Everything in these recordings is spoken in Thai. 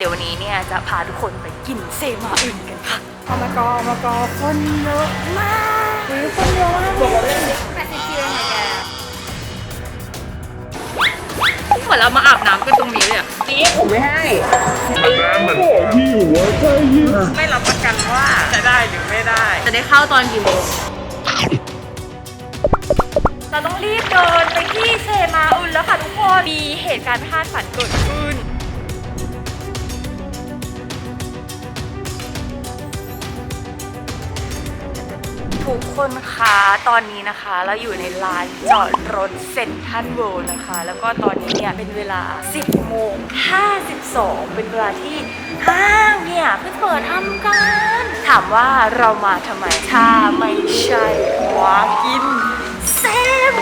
เดี๋ยววันนี้เนี่ยจะพาทุกคนไปกินเซมาอื่นกันค่ะอมกอมกคนเยอะมากหรือคนเยอะมากบอกว่าเรื่องนี้แปดสิบกิโลค่ะแกเหมือนเรามาอาบน้ำกันตรงนี้เลยอะนี้ผมไม่ให้ไม่รับประกันว่าจะได้หรือไม่ได้ จะได้เข้าตอนกี่โมงเราต้องรีบเดินไปที่เซมาอุนแล้วค่ะทุกคน มีเหตุการณ์ไม่คาดฝันเกิดขึ้น ทุกคนคะตอนนี้นะคะ เราอยู่ในลานจอดรถเซ็นทรัลเวิลด์นะคะ แล้วก็ตอนนี้เนี่ยเป็นเวลา 10 โมง 52 เป็นเวลาที่ห้างเนี่ยเพิ่งเปิดทำการ ถามว่าเรามาทำไมถ้าไม่ใช่วากินเซ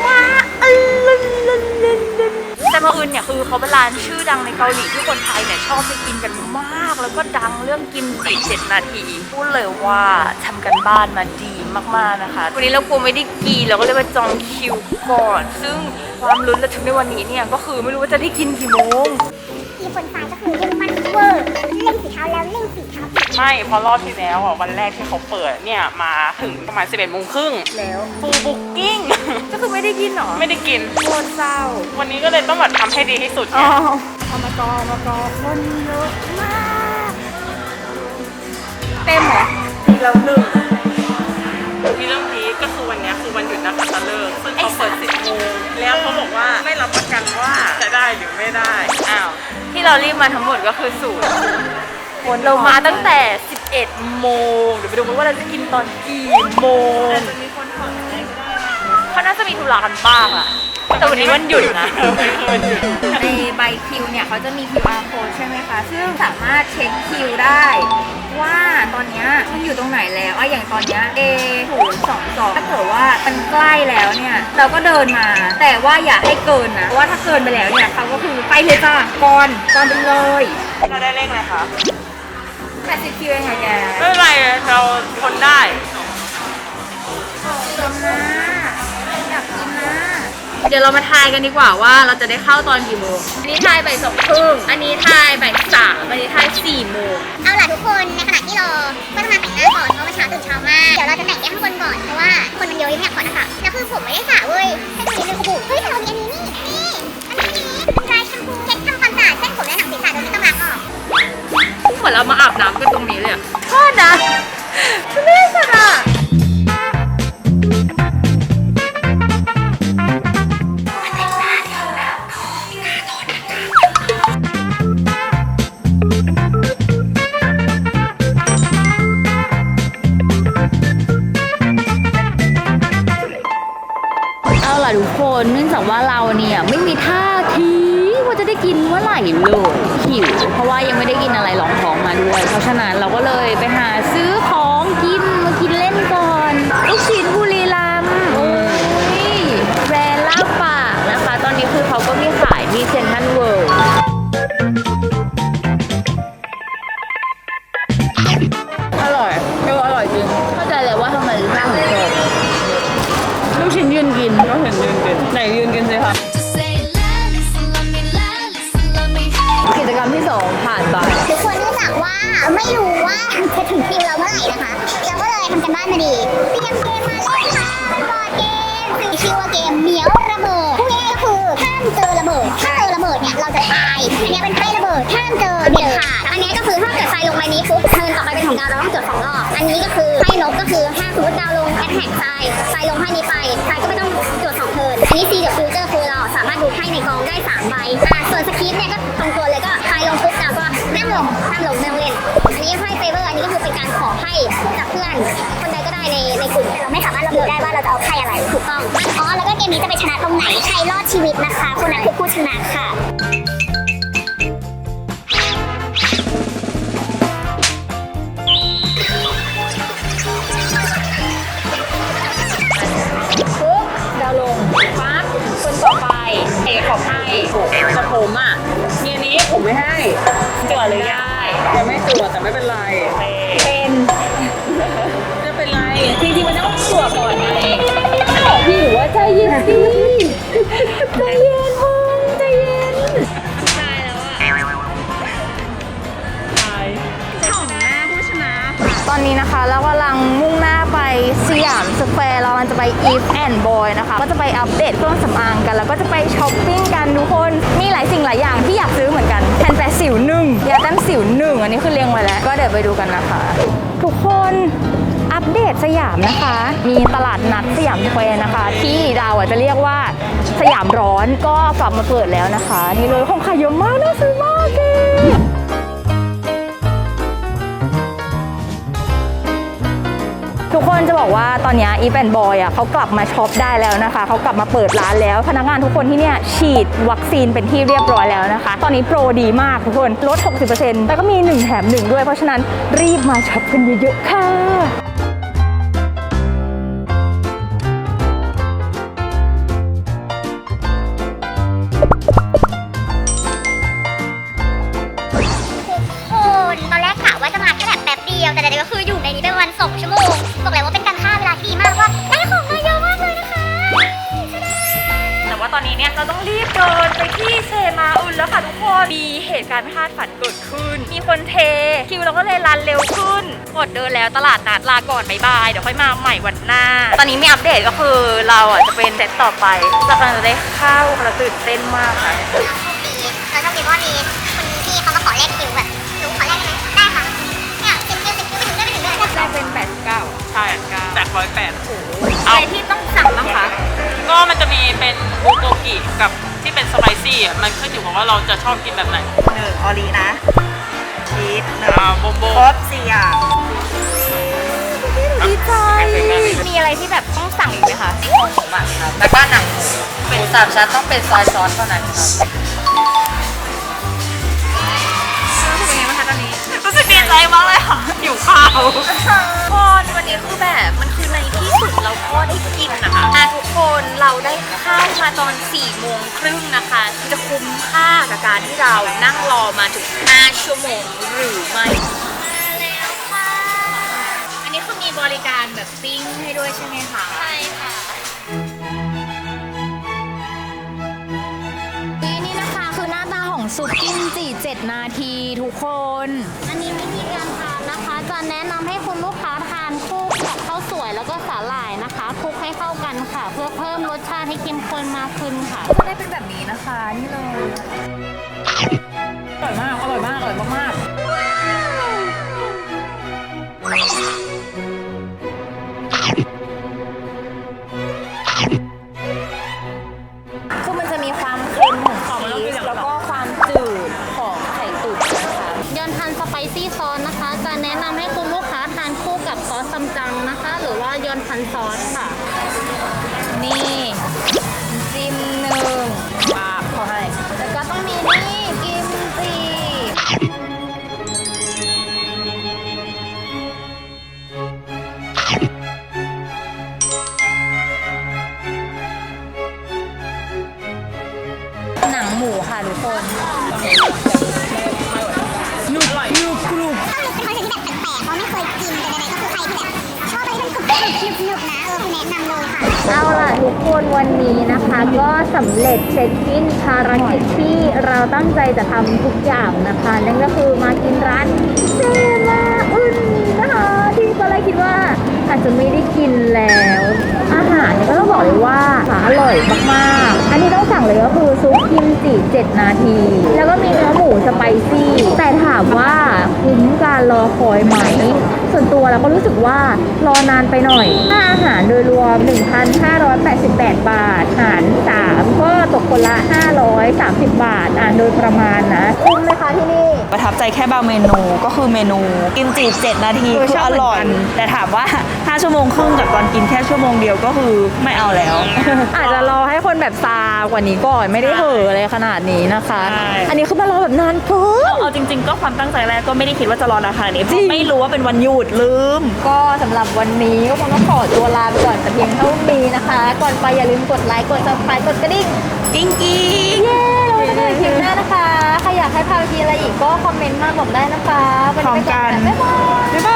มาอึนลึนลึนลึนลึนเซมาอึนเนี่ยคือเขาเป็นร้านชื่อดังในเกาหลีที่คนไทยเนี่ยชอบไปกินกันมาก แล้วก็ดังเรื่องกินจิเจ็ดนาที พูดเลยว่าทำกันบ้านมาดีมากๆนะคะ วันนี้เรากลัวไม่ได้กินเราก็เลยมาจองคิวก่อน ซึ่งความลุ้นระทึกในวันนี้เนี่ยก็คือไม่รู้ว่าจะได้กินกี่โมงทีคนซ้ายก็คือเล่นมันเวอร์เล่นสีเท้าแล้วเล่นสีเท้าอีกไม่เพราะรอบที่แล้วอะวันแรกที่เขาเปิดเนี่ยมาถึงประมาณ 11โมงครึ่งแล้วฟูบุ๊กกิ้งก็คือไม่ได้กินเหรอไม่ได้กินโคตรเศร้า วันนี้ก็เลยต้องแบบทำให้ดีที่สุดอ๋อเนี่ยอมกอมกคนเยอะมาก เต็มเหรอเราหนึ่งมีเรื่องพีคก็คือวันเนี้ยคือวันหยุดนักขัตฤกษ์ซึ่งเขาเปิด10โมงแล้วเขาบอกว่าไม่รับประกันว่าจะได้หรือไม่ได้อ้าวที่เรารีบมาทั้งหมดก็คือศูนย์เรามาตั้งแต่ 11 โมงเดี๋ยวไปดูกันว่าเราจะกินตอนกี่โมงเขาน่าจะมีธุระกันบ้างอะ แต่วันนี้วันหยุดนะวันหยุดในใบคิวเนี่ยเขาจะมี QR code ใช่ไหมคะ ซึ่งสามารถเช็คคิวได้ ว่าตอนเนี้ยมันอยู่ตรงไหนแล้วอะอย่างตอนเนี้ย A 0 2 2ถ้าเกิดว่ามันใกล้แล้วเนี่ย เราก็เดินมา แต่ว่าอย่าให้เกินนะ เพราะว่าถ้าเกินไปแล้วเนี่ยเขาก็คือไปเลยจ้าก่อนก่อนไปเลยเราได้เลขอะไรคะ80คิวเองค่ะแกไม่เป็นไรเราทนได้จำนะอยากกินนะ เดี๋ยวเรามาทายกันดีกว่าว่าเราจะได้เข้าตอนกี่โมงอันนี้ทายบ่ายสองครึ่งอันนี้ทายบ่ายสาม่ะทุกคนเนื่องจากว่าเราเนี่ยไม่มีท่าทีว่าจะได้กินเมื่อไหร่เลยหิวเพราะว่ายังไม่ได้กินอะไรรองท้องมาด้วย เพราะฉะนั้นเราก็เลยไปหาซื้อของกินมากินเล่นก่อนลูกชิ้นบุ 2ผ่านทุกคนเนื่องจากว่าไม่รู้ว่าจะถึงคิวเราเมื่อไหร่นะคะเราก็เลยทำกันบ้านมาดีเตรียมเกมมาเล่นค่ะบอร์ดเกมสี่คิว่าเกมเหมียวระเบิดพูดง่าิดห้ามเจอระเบิดถ้าเจอระเบิดเนี่ยเราจะตายอันนี้เป็นไพ่ระเบิดห้ามเจอเด็ดขาดอันนี้ก็คือถ้าเกิดไฟลงใบนี้ปุ๊บเทิร์นต่อไปเป็นของดาวเราต้องจดสองรอบอันนี้ก็คือไพ่นกก็คือถ้าสมมติดาวลงแอทแทกไฟไฟลงไพ่นี้ไปไฟก็ไม่ต้องจดสองเทิร์นอันนี้ซีเดอะฟิวเจอร์คือเราสามารถดูไพ่ในกองได้สามใบอะส่วนสคริปต์เนี่ยก็ตรงตัวเลยก็ไฟลงปุ๊บดาวก็ห้ามลงห้ามลงไม่ต้องเล่นอันนี้ไพ่เฟเวอร์อันนี้ก็คือเป็นการขอไพ่จากเพื่อนคนใดก็ได้ในในกลุ่มแต่เราไม่สามารถระบุได้ว่าเราจะเอาไพ่อะไร ชีวิตนะคะ คนนั้นคือผู้ชนะค่ะปุ๊บดาวลงปั๊บคนต่อไปเอกขอให้แต่ผมอะมีอันนี้ผมไม่ให้จั่วเลยได้ยังไม่ตรวจแต่ไม่เป็นไร เป็น จะเป็นไร จริงๆมันต้องจั่วก่อนไง พี่ว่าใจเย็นสิใจเย็นพงใจเย็นใช่แล้วอะตายของแม่ผู้ชนะตอนนี้นะคะเรากำลังมุ่งหน้าไปสยามสแควร์เรากำลันจะไป Eve and Boy นะคะ ก็จะไปอัปเดตเครื่องสำอางกัน แล้วก็จะไปช้อปปิ้งกันทุกคน มีหลายสิ่งหลายอย่างที่อยากซื้อเหมือนกันแผ่นแปะสิวหนึ่งยาแต้มสิวหนึ่งอันนี้คือเรียงไว้แล้ว ก็เดี๋ยวไปดูกันนะคะ ทุกคน อัปเดตสยามนะคะ มีตลาดนัดสยามสแควร์นะคะ ที่ดาอะจะเรียกว่าสยามร้อนก็กลับมาเปิดแล้วนะคะ นี่เลยของขายเยอะมากน่าซื้อมากเกทุกคนจะบอกว่าตอนนี้อีแอนบอยอะเขากลับมาช็อปได้แล้วนะคะ เขากลับมาเปิดร้านแล้ว พนักงานทุกคนที่เนี่ยฉีดวัคซีนเป็นที่เรียบร้อยแล้วนะคะ ตอนนี้โปรดีมากทุกคนลด 60%แล้วก็มี 1 แถม 1 ด้วย เพราะฉะนั้นรีบมาช็อปกันเยอะๆค่ะ การณ์ไม่คาดฝันเกิดขึ้น มีคนเท คิวเราก็เลยรันเร็วขึ้นหมดเดินแล้วตลาดนัดลาก่อนบายบายเดี๋ยวค่อยมาใหม่วันหน้า ตอนนี้มีอัปเดตก็คือเราอะจะเป็นเซตต่อไปเรากำลังจะได้เข้าเราตื่นเต้นมากค่ะโชคดีเราโชคดีเพราะว่ามีคนที่เขามาขอแลกคิวแบบหนูขอแลกได้ไหมได้ค่ะเนี่ยสิบคิวสิบคิวไม่ถึงได้ไม่ถึงเลยได้เป็น89ใช่แปดร้อยแปดอะไรที่ต้องสั่งบ้างคะก็มันจะมีเป็นบูโกกิกับ ที่เป็นสไปซี่อะมันขึ้นอยู่กับว่าเราจะชอบกินแบบไหนหนึ่งออรีนะชีสหนึ่งอ่าโบโบครบสี่อย่างดีใจ มีอะไรที่แบบต้องสั่งอีกไหมคะซี่โครงหมูหมักครับแล้วก็หนังหมูหมูสามชั้นต้องเป็นซอยซอสเท่านั้นครับรู้สึกยังไงบ้างคะตอนนี้รู้สึกดีใจมากเลยค่ะหิวข้าวคนวันนี้คือแบบ มันคือในที่สุดเราก็ได้กินนะคะอะทุกคนเราได้ข้าวมาตอน4ี่โมงครึ่งนะคะ จะคุ้มค่ากับการที่เรานั่งรอมาถึง 5 ชั่วโมงหรือไม่อันนี้คือมีบริการแบบปิ้งให้ด้วยใช่ไหมคะใช่ค่ะนี่นะคะคือหน้าตาของซุปกิมจิ7นาทีทุกคน อันนี้วิธีการทานนะคะ จะแนะนำให้คุณลูกค้าทานคู่กับข้าวสวยแล้วก็สาหร่ายนะคะคลุกให้เข้ากันค่ะ เพื่อเพิ่มรสชาติให้เข้มข้นมากขึ้นค่ะ ก็ได้เป็นแบบนี้นะคะ นี่เลยอร่อยมากอร่อยมากอร่อยมากๆ มูค่ะทุกคนเป็นคอนเทนต์ที่แบบแปลกๆเพราะไม่เคยกินแต่ใดๆก็คือใครที่แบบชอบอะไรที่มันกรุบกรุบหนึบๆนะเออคือแนะนำเลยค่ะ เอาล่ะทุกคนวันนี้นะคะ ก็สำเร็จเช็คอินภารกิจที่เราตั้งใจจะทำทุกอย่างนะคะนั่นก็ 7 นาที แล้วก็มีเนื้อหมูสไปซี่ แต่ถามว่าคุ้มการรอคอยไหม ส่วนตัวเราก็รู้สึกว่ารอนานไปหน่อยค่าอาหารโดยรวม 1,588 บาท หาร 3 ก็ตกคนละ 530 บาท อ่านโดยประมาณนะคุ้มไหม คะที่นี่ ประทับใจแค่บางเมนูก็คือเมนูกิมจิ7นาทีเออคือชอบอร่อยเหมือนกันแต่ถามว่า 5 ชั่วโมงครึ่งกับตอนกินแค่ชั่วโมงเดียวก็คือไม่เอาแล้ว อาจจะรอให้คนแบบซากว่านี้ก่อนไม่ได้เห่ออะไรขนาดนี้นะคะ ใช่ อันนี้คือมารอแบบนานเกิน เอาจริง ๆ ก็ความตั้งใจแรกก็ไม่ได้คิดว่าจะรอนานขนาดนี้เพจริราะง ไม่รู้ว่าเป็นวันหยุดลืม ก็สำหรับวันนี้ก็คงต้องขอตัวลาไปก่อนแต่เพียงเท่านี้นะคะ ก่อนไปอย่าลืมกดไลค์กด subscribe กดกระดิ่ง กิ้งกิ้งากให้พาไปทีอะไรอีกก็คอมเมนต์มาบอกได้นะคะวันนี้ไปก่อนค่ะบ๊ายบาย บ๊ายบาย